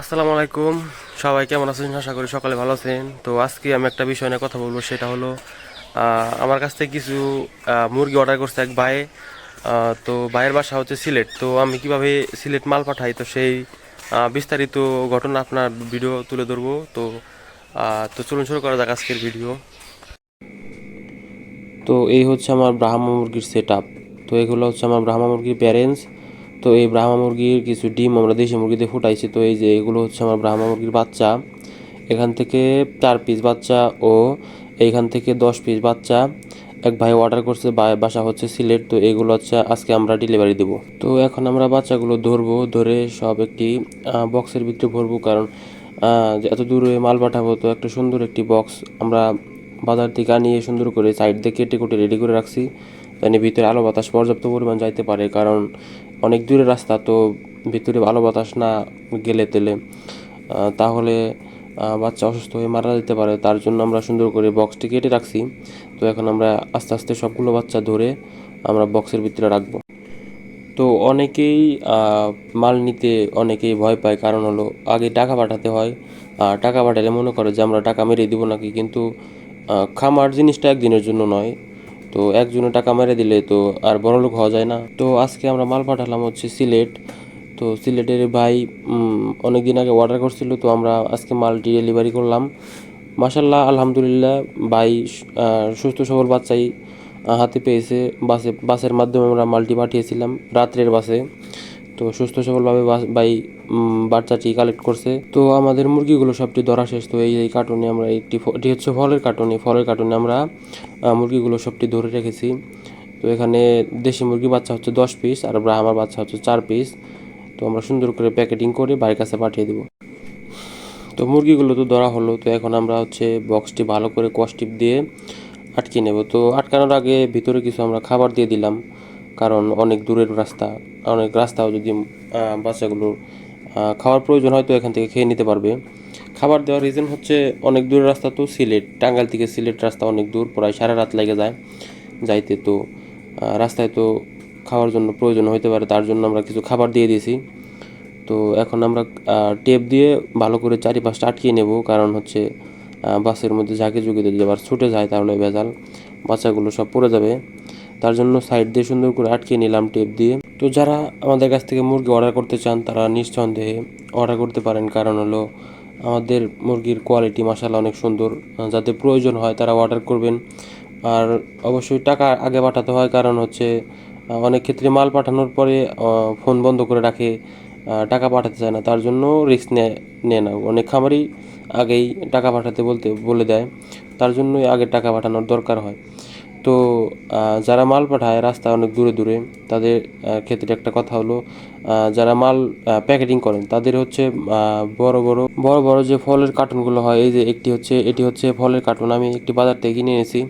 আসসালামু আলাইকুম। সবাই কেমন আছেন? আশা করি সকালে ভালো আছেন। তো আজকে আমি একটা বিষয় নিয়ে কথা বলব, সেটা হলো আমার কাছ থেকে কিছু মুরগি অর্ডার করছে এক ভাই। তো ভাইয়ের বাসা হচ্ছে সিলেট। তো আমি কীভাবে সিলেট মাল পাঠাই? তো সেই বিস্তারিত ঘটনা আপনার ভিডিও তুলে ধরবো। তো তো চলুন শুরু করা যাক আজকের ভিডিও। তো এই হচ্ছে আমার ব্রাহ্মা মুরগির সেট আপ তো এগুলো হচ্ছে আমার ব্রাহ্মা মুরগির প্যারেন্টস তো এই ব্রাহ্মা মুরগির কিছু ডিম আমরা দেশি মুরগিতে ফুটাইছি। তো এই যে এগুলো হচ্ছে আমার ব্রাহ্মা মুরগির বাচ্চা। এখান থেকে চার পিস বাচ্চা ও এইখান থেকে দশ পিস বাচ্চা। এক ভাই অর্ডার করছে বাসা হচ্ছে সিলেট। তো এগুলো হচ্ছে আজকে আমরা ডেলিভারি দেব। তো এখন আমরা বাচ্চাগুলো ধরবো, ধরে সব একটি বক্সের ভিতরে ভরবো। কারণ এত দূরে মাল পাঠাবো তো একটা সুন্দর একটি বক্স আমরা বাজার থেকে আনিয়ে সুন্দর করে সাইড দিয়ে কেটে কুটে রেডি করে রাখছি। জানি ভিতরে আলো বাতাস পর্যাপ্ত পরিমাণ যাইতে পারে। কারণ অনেক দূরের রাস্তা, তো ভিতরে ভালো বাতাস না গেলে তেলে তাহলে বাচ্চা অসুস্থ হয়ে মারা যেতে পারে। তার জন্য আমরা সুন্দর করে বক্সটি কেটে রাখছি। তো এখন আমরা আস্তে আস্তে সবগুলো বাচ্চা ধরে আমরা বক্সের ভিতরে রাখব। তো অনেকেই মাল নিতে অনেকেই ভয় পায়। কারণ হলো, আগে টাকা পাঠাতে হয়। টাকা পাঠালে মনে করে যে আমরা টাকা মেরে দিব নাকি? কিন্তু খামার জিনিসটা একদিনের জন্য নয়। তো একজনে টাকা মেরে দিলে তো আর বড়লোক হওয়া যায় না। তো আজকে আমরা মাল পাঠালাম হচ্ছে সিলেট। তো সিলেটের ভাই অনেক দিন আগে অর্ডার করছিল, তো আমরা আজকে মালটি ডেলিভারি করলাম। মাসাল্লাহ আলহামদুলিল্লাহ, ভাই সুস্থ সবল বাচ্চাই হাতে পেয়েছে। বাসে, বাসের মাধ্যমে আমরা মালটি পাঠিয়েছিলাম, রাত্রের বাসে। তো সুস্থ সবলভাবে ভাই বাচ্চাটি কালেক্ট করছে। তো আমাদের মুরগিগুলো সবটি ধরা শেষ। তো এই এই কার্টুনে আমরা একটি এটি হচ্ছে ফলের কার্টুনে ফলের কার্টুনে আমরা মুরগিগুলো সবটি ধরে রেখেছি। তো এখানে দেশি মুরগি বাচ্চা হচ্ছে দশ পিস আর ব্রাহ্মার বাচ্চা হচ্ছে চার পিস তো আমরা সুন্দর করে প্যাকেটিং করে বাড়ির কাছে পাঠিয়ে দেবো। তো মুরগিগুলো তো ধরা হলো। তো এখন আমরা হচ্ছে বক্সটি ভালো করে কস্টিপ দিয়ে আটকে নেব। তো আটকানোর আগে ভিতরে কিছু আমরা খাবার দিয়ে দিলাম। কারণ অনেক দূরের রাস্তা, অনেক রাস্তাও যদি বাচ্চাগুলোর খাওয়ার প্রয়োজন হয় তো এখান থেকে খেয়ে নিতে পারবে। খাবার দেওয়ার রিজন হচ্ছে অনেক দূরের রাস্তা তো সিলেট, টাঙ্গাইল থেকে সিলেট রাস্তা অনেক দূর, প্রায় সারা রাত লেগে যায় যাইতে তো। রাস্তায় তো খাওয়ার জন্য প্রয়োজন হতে পারে, তার জন্য আমরা কিছু খাবার দিয়ে দিয়েছি। তো এখন আমরা টেপ দিয়ে ভালো করে চারিপাশটা আটকিয়ে নেব, কারণ হচ্ছে বাসের মধ্যে ঝাঁকে ঝুঁকে যদি আবার ছুটে যায় তাহলে ভেজাল, বাচ্চাগুলো সব পড়ে যাবে। তার জন্য সাইড দিয়ে সুন্দর করে আটকিয়ে নিলাম টেপ দিয়ে। তো যারা আমাদের কাছ থেকে মুরগি অর্ডার করতে চান, তারা নিঃসন্দেহে অর্ডার করতে পারেন। কারণ হলো আমাদের মুরগির কোয়ালিটি মশালা অনেক সুন্দর। যাতে প্রয়োজন হয় তারা অর্ডার করবেন। আর অবশ্যই টাকা আগে পাঠাতে হয়। কারণ হচ্ছে অনেক ক্ষেত্রে মাল পাঠানোর পরে ফোন বন্ধ করে রাখে টাকা পাঠাতে চায় না। তার জন্য রিস্ক নেয় নেয় না। অনেক খামারই আগেই টাকা পাঠাতে বলতে, বলে দেয়। তার জন্যই আগে টাকা পাঠানোর দরকার হয়। তো যারা মাল পাঠায় রাস্তা অনেক দূরে দূরে, তাদের ক্ষেত্রে একটা কথা হলো যারা মাল প্যাকেটিং করেন, তাদের হচ্ছে বড় বড় বড় বড় যে ফলের কার্টুনগুলো হয়, এই যে একটি হচ্ছে, এটি হচ্ছে ফলের কার্টুন আমি একটি বাজার থেকে কিনে এনেছি।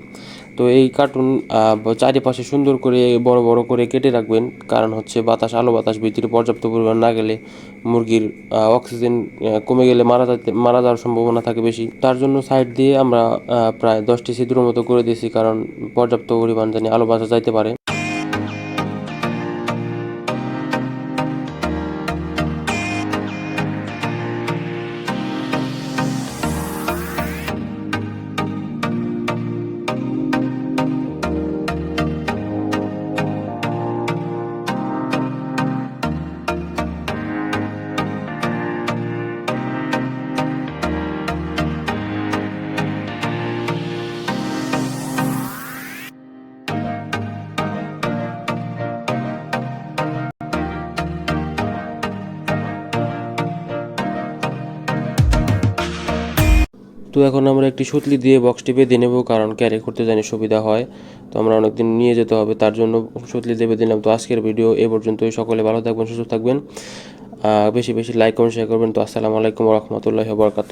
তো এই কার্টুন চারিপাশে সুন্দর করে বড় বড় করে কেটে রাখবেন। কারণ হচ্ছে বাতাস, আলো বাতাস ভিতরে পর্যাপ্ত পরিমাণ না গেলে মুরগির অক্সিজেন কমে গেলে মারা যাতে মারা যাওয়ার সম্ভাবনা থাকে বেশি। তার জন্য সাইড দিয়ে আমরা প্রায় দশটি ছিদ্র মতো করে দিয়েছি, কারণ পর্যাপ্ত পরিমাণ জানি আলো বাতাস যাইতে পারে। তো এখন আমরা একটি সুতলি দিয়ে বক্সটি বেঁধে নেব, কারণ ক্যারি করতে জানি সুবিধা হয়, তো আমরা অনেকদিন নিয়ে যেতে হবে, তার জন্য সুতলি দিয়ে বেঁধে নিলাম। তো আজকের ভিডিও এ পর্যন্তই, সকলে ভালো থাকবেন, সুস্থ থাকবেন। বেশি বেশি লাইক কমেন্ট শেয়ার করবেন। তো আসসালামু আলাইকুম রহমতুল্লাহ বরকাত